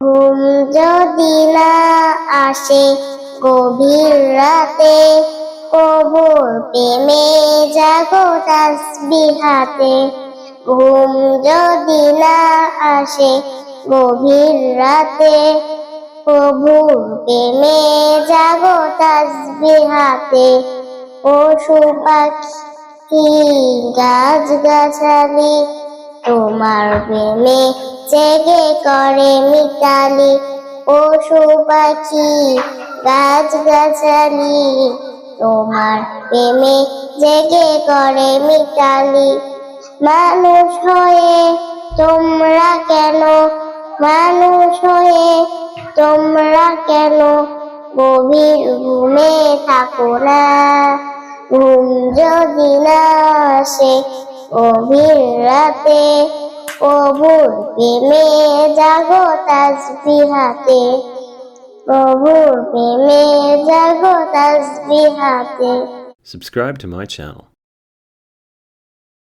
ঘুম যদি না আসে গভীর রাতে কবর প্রেমে জাগো তাসবিহাতে ঘুম যদি না আসে গভীর রাতে প্রভুর প্রেমে জাগো তাসবিহাতে পশু পাখি, গাছ গাছালি, তোমার প্রেমে জেগে করে মিতালি, পশু পাখি গাছ গাছালি তোমার প্রেমে জেগে করে মিতালি, মানুষ হয়ে তোমরা কেন? মানুষ হয়ে তোমরা কেন? গভীর ঘুমে থাকো না। ঘুম যদি না আসে, গভীর রাতে প্রভুর প্রেমে জাগো তাসবিহাতে প্রভুর প্রেমে জাগো তাসবিহাতে Subscribe to my channel.